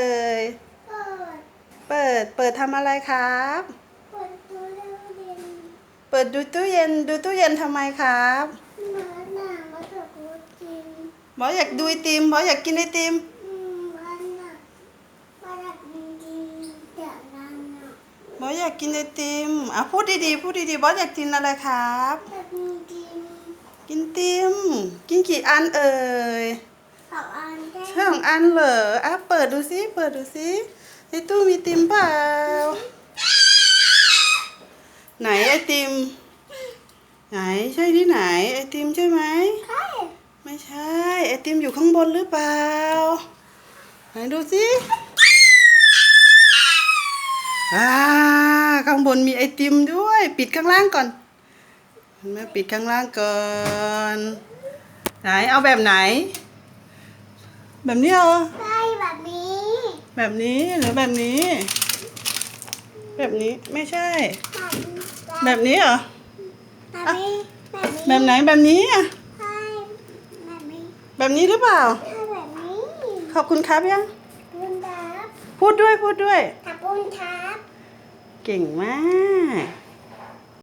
เอ่ยเปิด เปิด เปิดทำอะไรครับ เปิดตู้เล่นเย็นเปิดดูตู้เย็น ดูตู้เย็นทำไมครับหมาหนามาถูกกูกินบอสอยากดูไอติมบอสอยากกินไอติม อืมวันน่ะวันน่ะกินกินเดี๋ยวนั้นน่ะบอสอยากกินไอติม อะพูดดีๆ พูดดีๆ บอสอยากกินอะไรครับจะกินกินกินติม กินกี่อันเอ่ยส องอันได้สองอันเหรออะเปิดดูสิเปิดดูสิในตู้มีติมเปล่า ไหนไอติม ไหนใช่ที่ไหน ไอติมใช่ไหมใช่ไม่ใช่ ไอติมอยู่ข้างบนหรือเปล่า ไหนดูสิอ่าข้างบนมีไอติมด้วย ปิดข้างล่างก่อนเห็นไหมปิดข้างล่างก่อน ไหนเอาแบบไหน แบบนี้เหรอ ใช่แบบนี้ แบบนี้หรือแบบนี้ แบบนี้ไม่ใช่ แบบนี้เหรอแบบนี้แบบนี้ แบบไหนแบบนี้อะใช่แบบนี้ แบบนี้หรือเปล่า ใช่แบบนี้ ขอบคุณครับยังปุ้นทับพูดด้วยพูดด้วยทับปุ้นทับ เก่งมาก